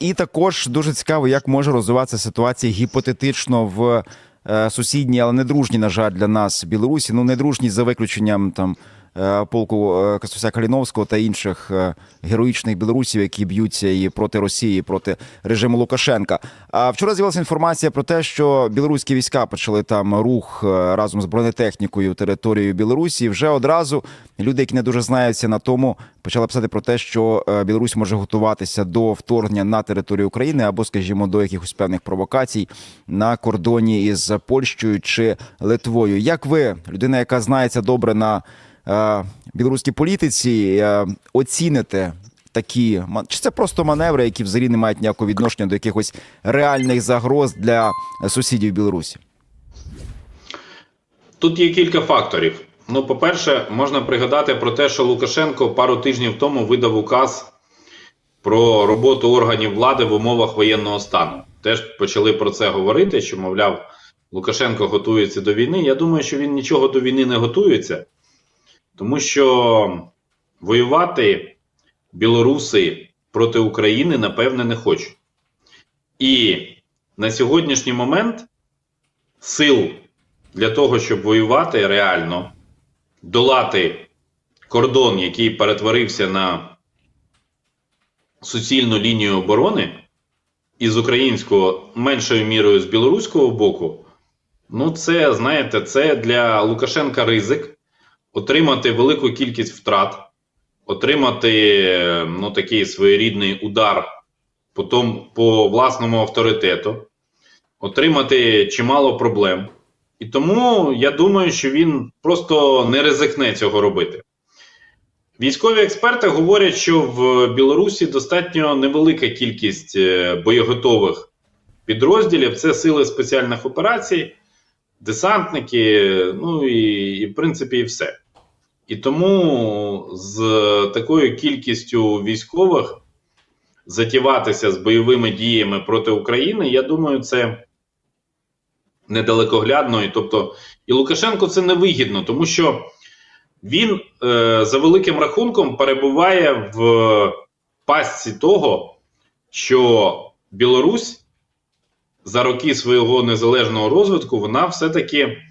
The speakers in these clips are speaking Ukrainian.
І також дуже цікаво, як може розвиватися ситуація гіпотетично в е, сусідній, але не дружній, на жаль, для нас Білорусі. Ну, не дружній за виключенням там полку е, Костуся Каліновського та інших е, героїчних білорусів, які б'ються і проти Росії, і проти режиму Лукашенка. А вчора з'явилася інформація про те, що білоруські війська почали там рух е, разом з бронетехнікою територією Білорусі. І вже одразу люди, які не дуже знаються на тому, почали писати про те, що е, Білорусь може готуватися до вторгнення на територію України або, скажімо, до якихось певних провокацій на кордоні із Польщею чи Литвою. Як ви, людина, яка знається добре на е, білоруській політиці, е, оціните такі чи це просто маневри, які взагалі не мають ніякого відношення до якихось реальних загроз для сусідів Білорусі? Тут є кілька факторів. Ну, по-перше, можна пригадати про те, що Лукашенко пару тижнів тому видав указ про роботу органів влади в умовах воєнного стану. Теж почали про це говорити, що, мовляв, Лукашенко готується до війни. Я думаю, що він нічого до війни не готується, тому що воювати білоруси проти України, напевне, не хочуть. І на сьогоднішній момент сил для того, щоб воювати реально, долати кордон, який перетворився на суцільну лінію оборони, із українського меншою мірою з білоруського боку, ну це, знаєте, це для Лукашенка ризик отримати велику кількість втрат, отримати ну, такий своєрідний удар по, том, по власному авторитету, отримати чимало проблем. І тому я думаю, що він просто не ризикне цього робити. Військові експерти говорять, що в Білорусі достатньо невелика кількість е, боєготових підрозділів. Це сили спеціальних операцій, десантники, ну і, і в принципі, і все. І тому з такою кількістю військових затіватися з бойовими діями проти України, я думаю, це недалекоглядно. І, тобто, і Лукашенко це невигідно, тому що він е, за великим рахунком перебуває в пастці того, що Білорусь за роки свого незалежного розвитку вона все-таки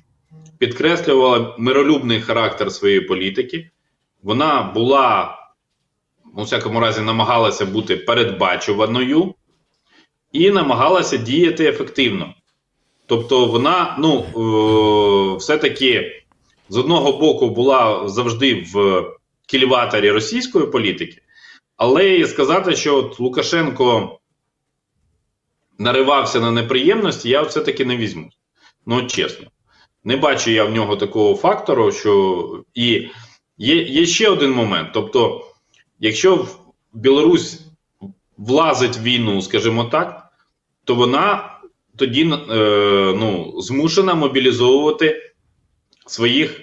підкреслювала миролюбний характер своєї політики. Вона була, у всякому разі, намагалася бути передбачуваною і намагалася діяти ефективно. Тобто, вона, ну, е, все-таки з одного боку була завжди в кільваторі російської політики, але сказати, що от Лукашенко наривався на неприємності, я все-таки не візьму. Ну, чесно. Не бачу я в нього такого фактору, що і є, є ще один момент. Тобто, якщо Білорусь влазить в війну, скажімо так, то вона тоді е, ну, змушена мобілізовувати своїх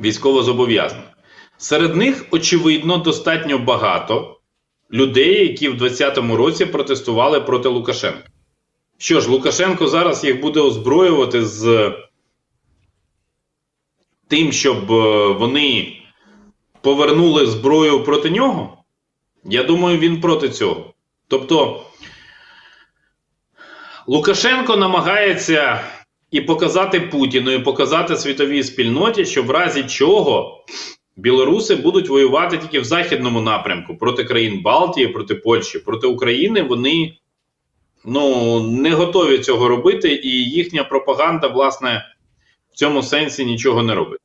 військовозобов'язаних. Серед них, очевидно, достатньо багато людей, які в 2020 році протестували проти Лукашенка. Що ж, Лукашенко зараз їх буде озброювати з тим, щоб е, вони повернули зброю проти нього? Я думаю, він проти цього. Тобто, Лукашенко намагається і показати Путіну, і показати світовій спільноті, що в разі чого білоруси будуть воювати тільки в західному напрямку проти країн Балтії, проти Польщі, проти України. Вони ну, не готові цього робити, і їхня пропаганда, власне, в цьому сенсі нічого не робить.